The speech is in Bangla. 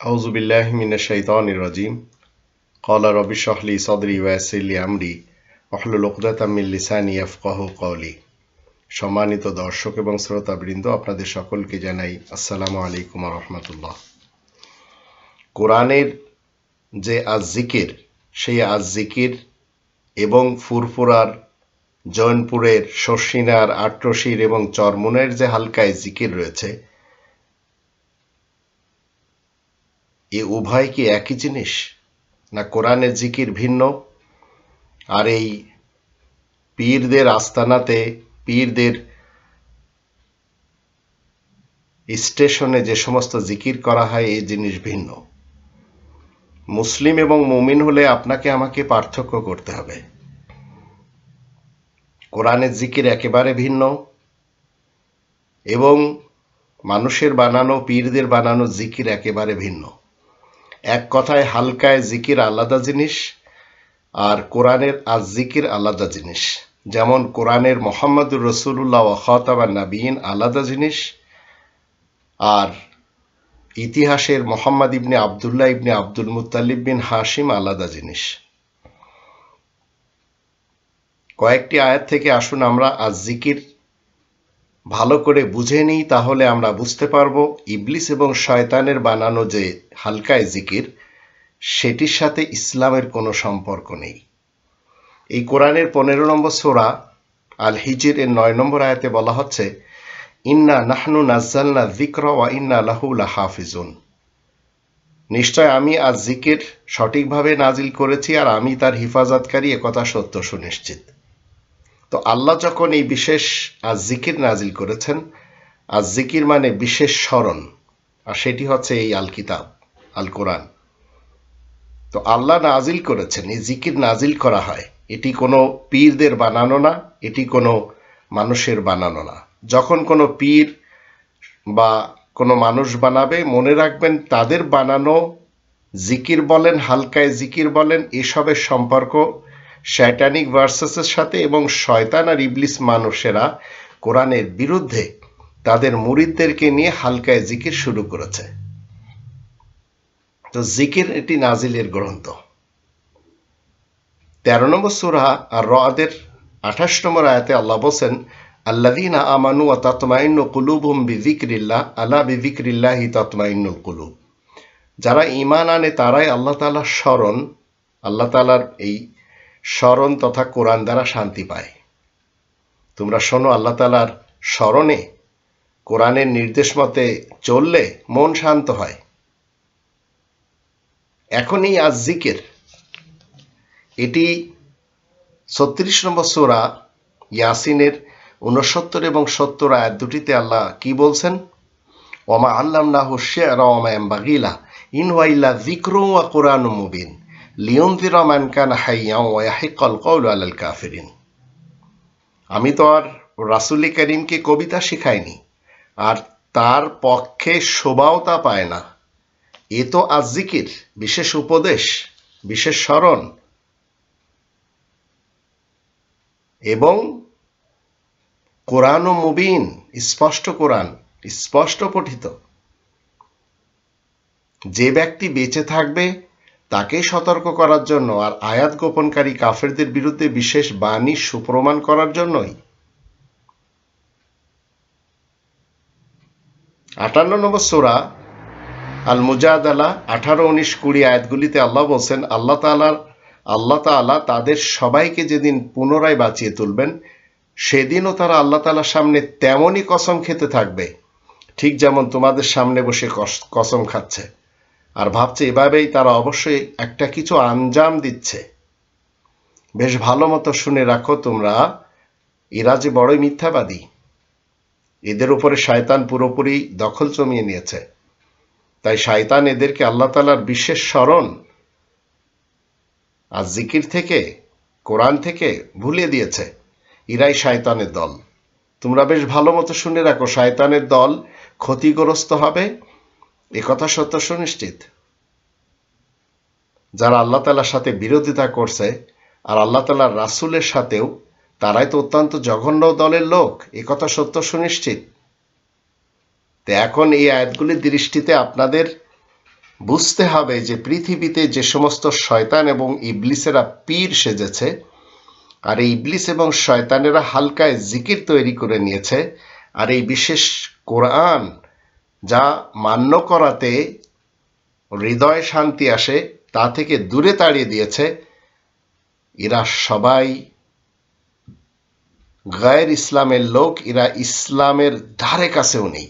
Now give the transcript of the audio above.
أعوذ بالله من الشيطان الرجيم قال رب اشرح لي صدري ويسر لي أمري واحلل عقدة من লিসানি يفقهوا قولي সম্মানিত দর্শক এবং শ্রোতাবৃন্দ আপনাদের সকলকে জানাই আসসালামু আলাইকুম রহমতুল্লাহ কোরআনের যে আজ জিকির সেই আজ জিকির এবং ফুরফুরার জয়নপুরের শর্ষিনার আট্রসির এবং চরমনের যে হালকায় জিকির রয়েছে এ উভয় কি একই জিনিস? না কোরআনের জিকির ভিন্ন? আর এই পীরদের আস্তানাতে, পীরদের স্টেশনে যে সমস্ত জিকির করা হয়, এই জিনিস ভিন্ন। মুসলিম এবং মুমিন হলে আপনাকে আমাকে পার্থক্য করতে হবে। কোরআনের জিকির একেবারে ভিন্ন এবং মানুষের বানানো, পীরদের বানানো জিকির একেবারে ভিন্ন। এক কথায় হালকায় জিকির আলাদা জিনিস আর কোরআনের আজ জিকির আলাদা জিনিস। যেমন কোরআনের মোহাম্মদুর রসুল্লাহ ওয়াহতাবা নাবিন আলাদা জিনিস আর ইতিহাসের মোহাম্মদ ইবনে আবদুল্লাহ ইবনে আব্দুল মুতালিব বিন হাসিম আলাদা জিনিস। কয়েকটি আয়াত থেকে আসুন আমরা আজ জিকির ভালো করে বুঝে নিই, তাহলে আমরা বুঝতে পারব ইবলিস এবং শয়তানের বানানো যে হালকায় জিকির, সেটির সাথে ইসলামের কোনো সম্পর্ক নেই। এই কোরআনের পনেরো নম্বর সোরা আল হিজির এর নয় নম্বর আয়াতে বলা হচ্ছে, ইন্না নাহনু নাজ্জালনা জিক্র ওয়া ইন্না লাহুলা হাফিজুন নিশ্চয় আমি আজ জিকির সঠিকভাবে নাজিল করেছি আর আমি তার হিফাজতকারী একথা সত্য সুনিশ্চিত। তো আল্লাহ যখন এই বিশেষ আজ জিকির নাজিল করেছেন আজ জিকির মানে বিশেষ স্মরণ, আর সেটি হচ্ছে এই আল কিতাব আল কোরআন তো আল্লাহ নাজিল করেছেন, এই জিকির নাজিল করা হয়। এটি কোনো পীরদের বানানো না, এটি কোনো মানুষের বানানো না। যখন কোনো পীর বা কোনো মানুষ বানাবে, মনে রাখবেন তাদের বানানো জিকির বলেন, হালকায় জিকির বলেন, এসবের সম্পর্ক শ্যাটানিক ভার্সেসের সাথে এবং শয়তান আর ইবলিস মানুষেরা কোরআনের বিরুদ্ধে তাদের মুরিদদেরকে নিয়ে হালকায় জিকির শুরু করেছে। তো জিকির এটি নাজিলের গ্রন্থ। তেরো নম্বর সুরা আর রাদের আঠাশ নম্বর আয়াতে আল্লাহ বলছেন আল্লাদিনা আমানু ও তৎমাইন্য কুলুবুম বিজিক্রিল্লাহ আল্লাহ বিজিক্রিল্লাহি তৎমাইন্নুল কুলুব। যারা ইমান আনে তারাই আল্লাহ তালার স্মরণ, আল্লাহ তালার এই স্মরণ তথা কোরআন দ্বারা শান্তি পায়। তোমরা শোনো আল্লাহ তালার স্মরণে, কোরআনের নির্দেশ মতে চললে মন শান্ত হয়। এখনই আজ জিকের। এটি ছত্রিশ নম্বর সোরা ইয়াসিনের উনসত্তর এবং সত্তর আয়াত দুটিতে আল্লাহ কি বলছেন? ওমা আল্লাহ না হুশিয়ার ওমা এম্বাগিলা ইন ওয়াইল্লা জিক্রু ওয়া কোরআন মুবিন। লিয়ন্দিরা মান হাইয়া ওয়া ইয়াহিকাল কওল আলাল কাফিরিন। আমি তো আর রাসুলি করিমকে কবিতা শিখাইনি, আর তার পক্ষে শোভাও তা পায় না। এ তো আজিকির বিশেষ উপদেশ, বিশেষ স্মরণ। এবং কোরআন ও মুবিন, স্পষ্ট কোরআন, স্পষ্ট পঠিত। যে ব্যক্তি বেঁচে থাকবে তাকে সতর্ক করার জন্য আর আয়াত গোপনকারী কাফেরদের বিরুদ্ধে বিশেষ বাণী সুপ্রমাণ করার জন্যই। আটান্ন নম্বর সোরা আল মুজাদালা আঠারো, উনিশ, কুড়ি আয়াতগুলিতে আল্লাহ বলছেন, আল্লাহ তালার আল্লাহ তালা তাদের সবাইকে যেদিন পুনরায় বাঁচিয়ে তুলবেন, সেদিনও তারা আল্লাহ তালার সামনে তেমনই কসম খেতে থাকবে। ঠিক যেমন তোমাদের সামনে বসে কসম খাচ্ছে। আর ভাবছে এভাবেই তারা অবশ্যই একটা কিছু আঞ্জাম দিচ্ছে। বেশ ভালো মতো শুনে রাখো তোমরা, এরা যে বড়ই মিথ্যাবাদী। এদের উপরে শায়তান পুরোপুরি দখল জমিয়ে নিয়েছে। তাই শায়তান এদেরকে আল্লাহ তালার বিশেষ স্মরণ আর জিকির থেকে, কোরআন থেকে ভুলিয়ে দিয়েছে। ইরাই শায়তানের দল। তোমরা বেশ ভালো মতো শুনে রাখো, শায়তানের দল ক্ষতিগ্রস্ত হবে। একথা সত্য সুনিশ্চিত। যারা আল্লাহ তালার সাথে বিরোধিতা করছে আর আল্লাহ তালার রাসুলের সাথেও, তারাই তো অত্যন্ত জঘন্য দলের লোক একথা সত্য সুনিশ্চিত। তো এখন এই আয়াতগুলির দৃষ্টিতে আপনাদের বুঝতে হবে যে পৃথিবীতে যে সমস্ত শয়তান এবং ইবলিসেরা পীর সেজেছে, আর এই ইবলিস এবং শয়তানেরা হালকায় জিকির তৈরি করে নিয়েছে, আর এই বিশেষ কোরআন যা মান্য করাতে হৃদয় শান্তি আসে, তা থেকে দূরে তাড়িয়ে দিয়েছে। এরা সবাই গায়ের ইসলামের লোক এরা ইসলামের ধারে কাছেও নেই।